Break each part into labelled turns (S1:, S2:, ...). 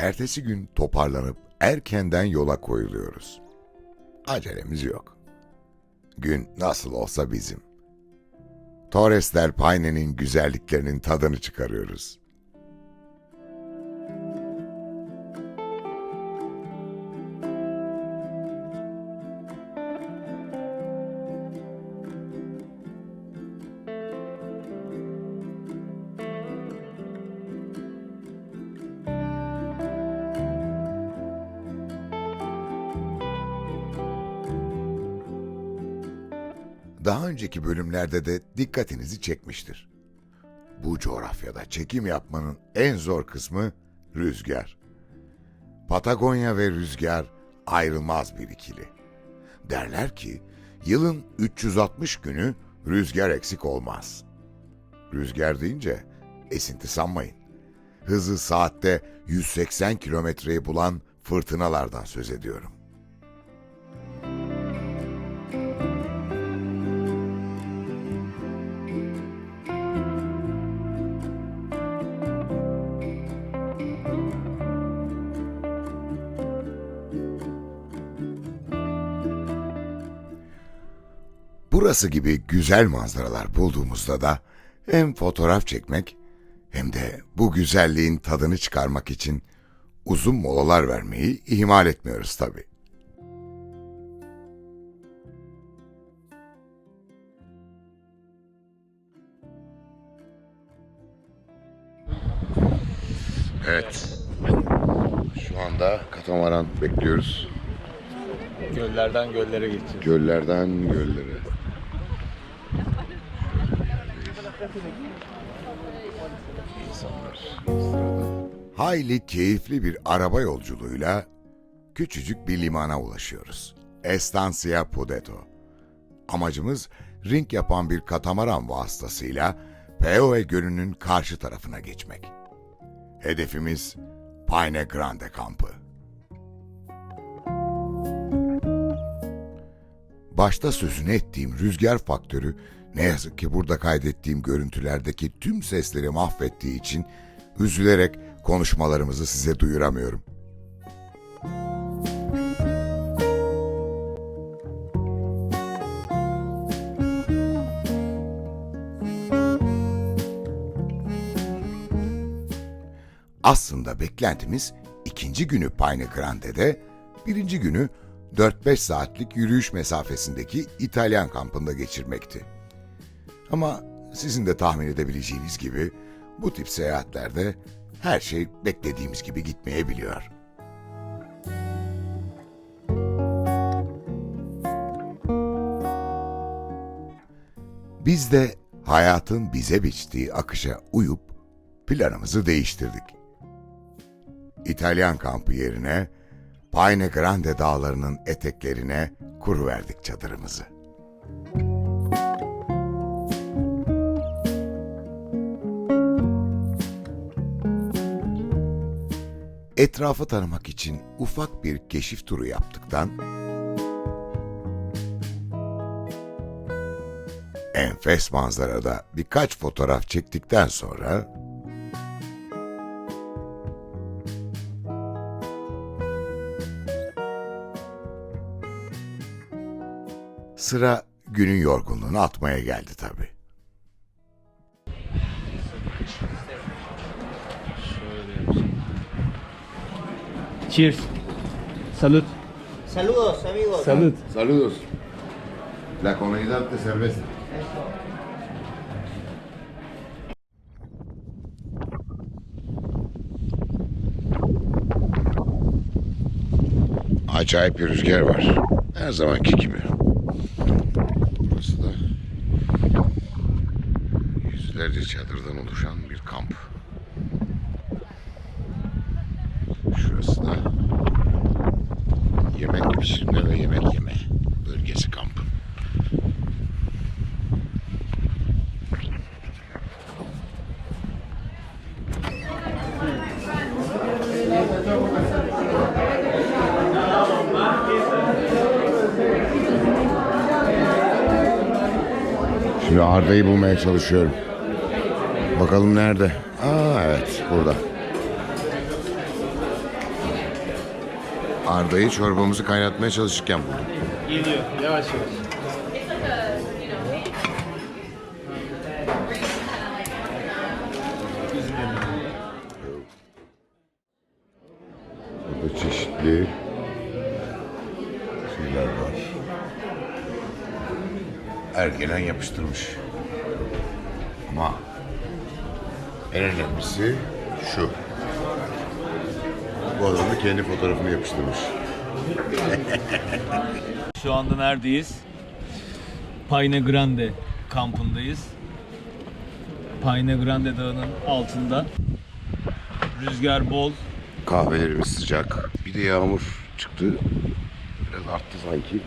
S1: Ertesi gün toparlanıp erkenden yola koyuluyoruz. Acelemiz yok. Gün nasıl olsa bizim. Torres del Paine'nin güzelliklerinin tadını çıkarıyoruz. Daha önceki bölümlerde de dikkatinizi çekmiştir. Bu coğrafyada çekim yapmanın en zor kısmı rüzgar. Patagonya ve rüzgar ayrılmaz bir ikili. Derler ki yılın 360 günü rüzgar eksik olmaz. Rüzgar deyince esinti sanmayın. Hızı saatte 180 kilometreyi bulan fırtınalardan söz ediyorum. Burası gibi güzel manzaralar bulduğumuzda da hem fotoğraf çekmek hem de bu güzelliğin tadını çıkarmak için uzun molalar vermeyi ihmal etmiyoruz tabii. Evet. Şu anda katamaran bekliyoruz.
S2: Göllerden göllere geçiyor.
S1: Göllerden göllere. Hayli keyifli bir araba yolculuğuyla küçücük bir limana ulaşıyoruz. Estancia Pudeto. Amacımız ring yapan bir katamaran vasıtasıyla Peoe Gölü'nün karşı tarafına geçmek. Hedefimiz Pine Grande kampı. Başta sözünü ettiğim rüzgar faktörü ne yazık ki burada kaydettiğim görüntülerdeki tüm sesleri mahvettiği için üzülerek konuşmalarımızı size duyuramıyorum. Aslında beklentimiz ikinci günü Pine Grande'de, birinci günü 4-5 saatlik yürüyüş mesafesindeki İtalyan kampında geçirmekti. Ama sizin de tahmin edebileceğiniz gibi bu tip seyahatlerde her şey beklediğimiz gibi gitmeyebiliyor. Biz de hayatın bize biçtiği akışa uyup planımızı değiştirdik. İtalyan kampı yerine Pine Grande dağlarının eteklerine kuruverdik çadırımızı. Etrafı tanımak için ufak bir keşif turu yaptıktan enfes manzarada birkaç fotoğraf çektikten sonra Sıra günün yorgunluğunu atmaya geldi tabii.
S2: Cheers. Salut.
S3: Saludos, amigos.
S2: Salut.
S1: Saludos. La comunidad de cerveza. Acayip bir rüzgar var. Her zamanki gibi. Burası da yüzlerce çadırdan oluşan bir kamp. Şurası da yemek pişirme ve yemek yeme bölgesi kampın. Şimdi Arda'yı bulmaya çalışıyorum. Bakalım nerede? Aa evet burada. Arda'yı çorbamızı kaynatmaya çalışırken buldum.
S2: Geliyor yavaş yavaş.
S1: Burada çeşitli şeyler var. Ergelen yapıştırmış. Ama en önemlisi şu. Bu adam da kendi fotoğrafını yapıştırmış.
S2: Şu anda neredeyiz? Payne Grande kampındayız. Payne Grande dağının altında. Rüzgar bol.
S1: Kahvelerimiz sıcak. Bir de yağmur çıktı. Biraz arttı sanki.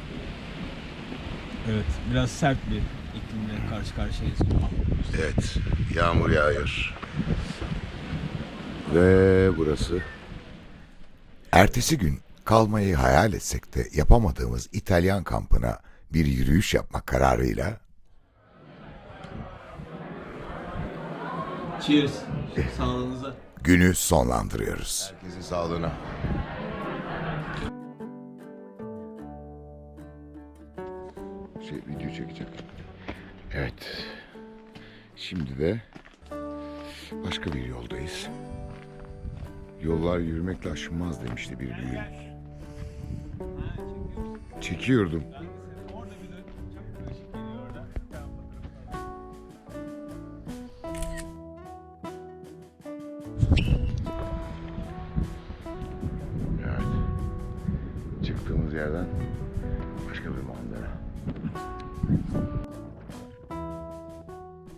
S2: Evet, biraz sert bir iklimle karşı karşıyayız.
S1: Evet, yağmur yağıyor. Ve burası. Ertesi gün kalmayı hayal etsek de yapamadığımız İtalyan kampına bir yürüyüş yapmak kararıyla
S2: Cheers. Sağlığınıza.
S1: günü sonlandırıyoruz. Herkesin sağlığına. Şey video çekecek. Evet. Şimdi de başka bir yoldayız. Yollar yürümekle aşınmaz demişti bir büyüğümüz. Çekiyordum. Evet. Çıktığımız yerden başka bir manzara.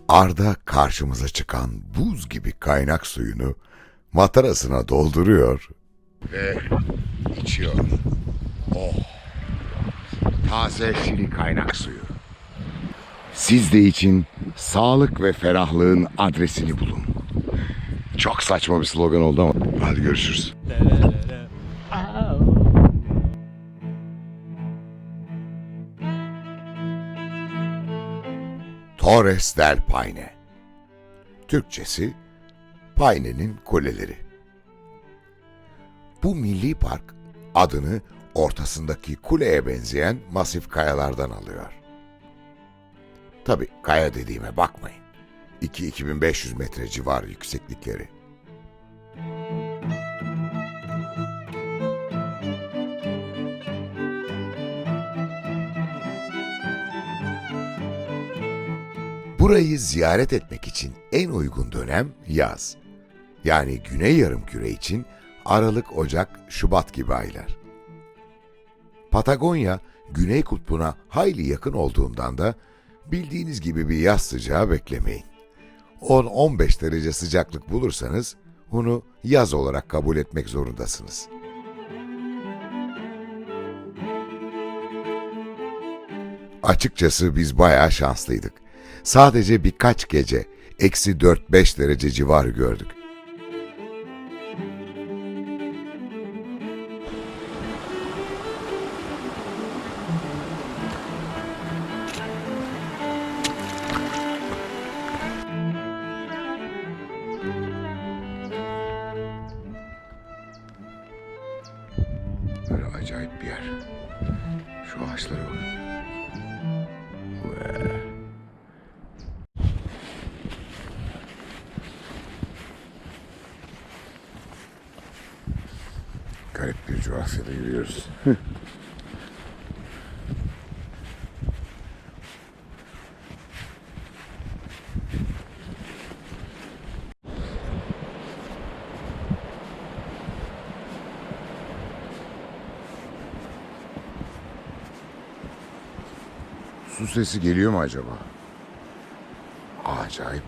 S1: Arda karşımıza çıkan buz gibi kaynak suyunu matarasına dolduruyor. Ve içiyor. Oh. Taze şili kaynak suyu. Siz de için sağlık ve ferahlığın adresini bulun. Çok saçma bir slogan oldu ama. Hadi görüşürüz. Torres del Paine. Türkçesi Paine'nin kuleleri. Bu milli park adını ortasındaki kuleye benzeyen masif kayalardan alıyor. Tabi kaya dediğime bakmayın. 2-2500 metre civar yükseklikleri. Burayı ziyaret etmek için en uygun dönem yaz. Yani Güney Yarımküre için Aralık, Ocak, Şubat gibi aylar. Patagonya, Güney Kutbu'na hayli yakın olduğundan da bildiğiniz gibi bir yaz sıcağı beklemeyin. 10-15 derece sıcaklık bulursanız bunu yaz olarak kabul etmek zorundasınız. Açıkçası biz bayağı şanslıydık. Sadece birkaç gece eksi 4-5 derece civarı gördük. Bir coğrafyada yürüyoruz. Su sesi geliyor mu acaba? Acayip.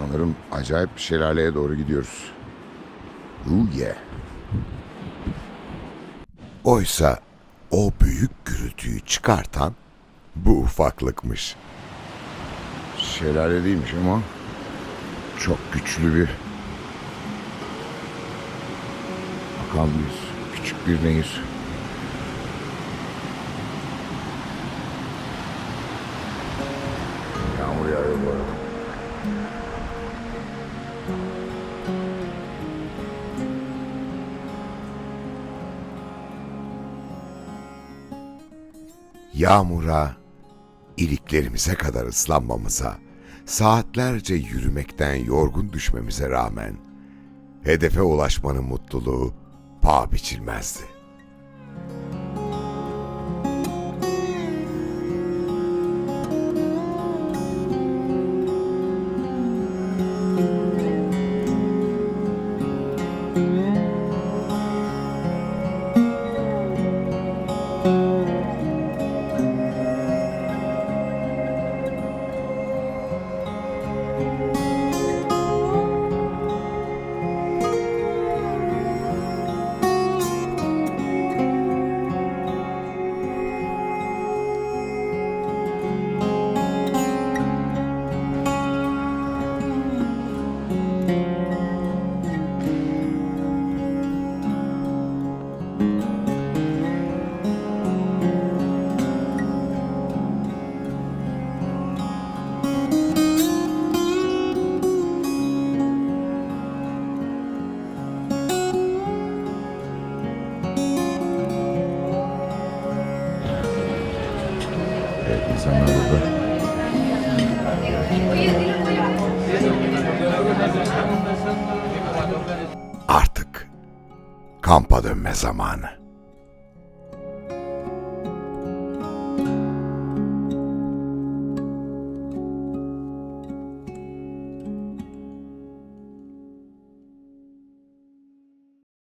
S1: Sanırım acayip bir şelaleye doğru gidiyoruz. Ooh yeah. Oysa o büyük gürültüyü çıkartan bu ufaklıkmış. Şelale değilmiş ama çok güçlü bir akan bir küçük bir nehir. Yağmura, iliklerimize kadar ıslanmamıza, saatlerce yürümekten yorgun düşmemize rağmen hedefe ulaşmanın mutluluğu paha biçilmezdi. Kampa dönme zamanı.